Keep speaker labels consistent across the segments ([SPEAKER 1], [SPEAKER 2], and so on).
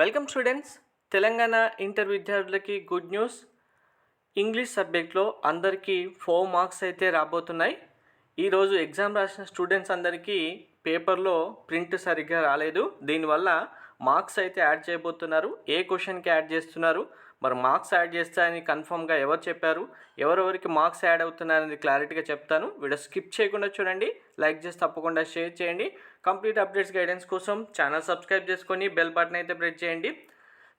[SPEAKER 1] Welcome students. Telangana inter విద్యార్థులకి good news. English సబ్జెక్ట్లో అందరికీ ఫోర్ మార్క్స్ అయితే రాబోతున్నాయి. ఈరోజు ఎగ్జామ్ రాసిన స్టూడెంట్స్ అందరికీ పేపర్లో ప్రింట్ సరిగ్గా రాలేదు. దీనివల్ల మార్క్స్ అయితే యాడ్ చేయబోతున్నారు. ఏ క్వశ్చన్కి యాడ్ చేస్తున్నారు? మరి మార్క్స్ యాడ్ చేస్తారని కన్ఫర్మ్గా ఎవరు చెప్పారు? ఎవరెవరికి మార్క్స్ యాడ్ అవుతున్నారని క్లారిటీగా చెప్తాను. వీడియో స్కిప్ చేయకుండా చూడండి. లైక్ చేసి తప్పకుండా షేర్ చేయండి. కంప్లీట్ అప్డేట్స్ గైడెన్స్ కోసం ఛానల్ సబ్స్క్రైబ్ చేసుకొని బెల్ బటన్ అయితే ప్రెస్ చేయండి.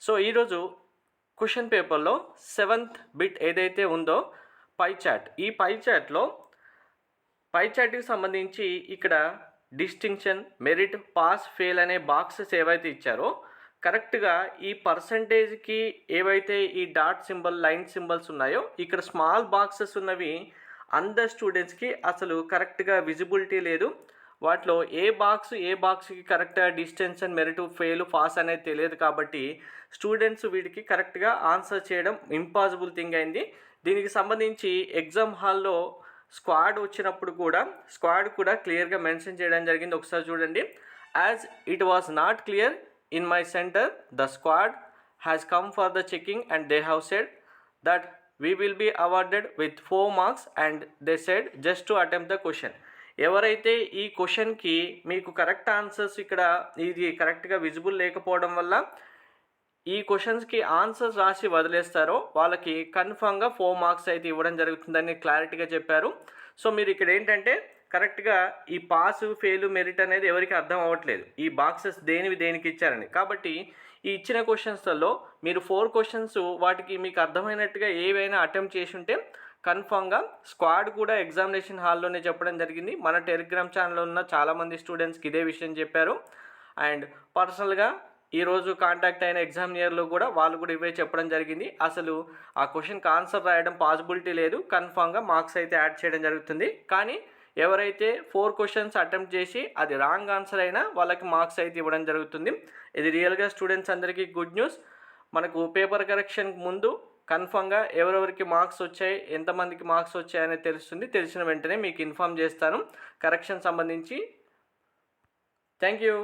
[SPEAKER 1] సో ఈరోజు క్వశ్చన్ పేపర్లో సెవెంత్ బిట్ ఏదైతే ఉందో పై చాట్ ఈ పై చాట్లో పై చాట్కి సంబంధించి ఇక్కడ డిస్టింక్షన్ మెరిట్ పాస్ ఫెయిల్ అనే బాక్సెస్ ఏవైతే ఇచ్చారో కరెక్ట్గా ఈ పర్సంటేజ్కి ఏవైతే ఈ డాట్ సింబల్ లైన్ సింబల్స్ ఉన్నాయో ఇక్కడ స్మాల్ బాక్సెస్ ఉన్నవి అందర్ స్టూడెంట్స్కి అసలు కరెక్ట్గా విజిబిలిటీ లేదు. వాటిలో ఏ బాక్స్ ఏ బాక్స్కి కరెక్ట్గా distance and merit fail pass అనేది తెలియదు కాబట్టి స్టూడెంట్స్ వీటికి కరెక్ట్గా ఆన్సర్ చేయడం ఇంపాసిబుల్ థింగ్ అయింది. దీనికి సంబంధించి ఎగ్జామ్ హాల్లో స్క్వాడ్ వచ్చినప్పుడు కూడా స్క్వాడ్ కూడా క్లియర్గా మెన్షన్ చేయడం జరిగింది. ఒకసారి చూడండి. As it was not clear in my centre the squad has come for the checking and they have said that we will be awarded with four marks and they said just to attempt the question ఎవరైతే ఈ క్వశ్చన్కి మీకు correct answers ఇక్కడ ఇది కరెక్ట్గా visible లేకపోవడం వల్ల ఈ క్వశ్చన్స్కి ఆన్సర్స్ రాసి వదిలేస్తారో వాళ్ళకి కన్ఫామ్గా ఫోర్ మార్క్స్ అయితే ఇవ్వడం జరుగుతుందని క్లారిటీగా చెప్పారు. సో మీరు ఇక్కడ ఏంటంటే కరెక్ట్గా ఈ పాస్ ఫెయిల్ మెరిట్ అనేది ఎవరికి అర్థం అవ్వట్లేదు. ఈ బాక్సెస్ దేనివి దేనికి ఇచ్చారని. కాబట్టి ఈ ఇచ్చిన క్వశ్చన్స్లలో మీరు ఫోర్ క్వశ్చన్స్ వాటికి మీకు అర్థమైనట్టుగా ఏవైనా అటెంప్ట్ చేసి ఉంటే కన్ఫామ్గా స్క్వాడ్ కూడా ఎగ్జామినేషన్ హాల్లోనే చెప్పడం జరిగింది. మన టెలిగ్రామ్ ఛానల్లో ఉన్న చాలామంది స్టూడెంట్స్కి ఇదే విషయం చెప్పారు. అండ్ పర్సనల్గా ఈరోజు కాంటాక్ట్ అయిన ఎగ్జామినియర్లో కూడా వాళ్ళు కూడా ఇవే చెప్పడం జరిగింది. అసలు ఆ క్వశ్చన్కి ఆన్సర్ రాయడం పాసిబిలిటీ లేదు. కన్ఫామ్గా మార్క్స్ అయితే యాడ్ చేయడం జరుగుతుంది. కానీ ఎవరైతే ఫోర్ క్వశ్చన్స్ అటెంప్ట్ చేసి అది రాంగ్ ఆన్సర్ అయినా వాళ్ళకి మార్క్స్ అయితే ఇవ్వడం జరుగుతుంది. ఇది రియల్గా స్టూడెంట్స్ అందరికీ గుడ్ న్యూస్. మనకు పేపర్ కరెక్షన్ ముందు కన్ఫామ్గా ఎవరెవరికి మార్క్స్ వచ్చాయి ఎంతమందికి మార్క్స్ వచ్చాయనే తెలుస్తుంది. తెలిసిన వెంటనే మీకు ఇన్ఫామ్ చేస్తాను. కరెక్షన్ సంబంధించి. Thank you.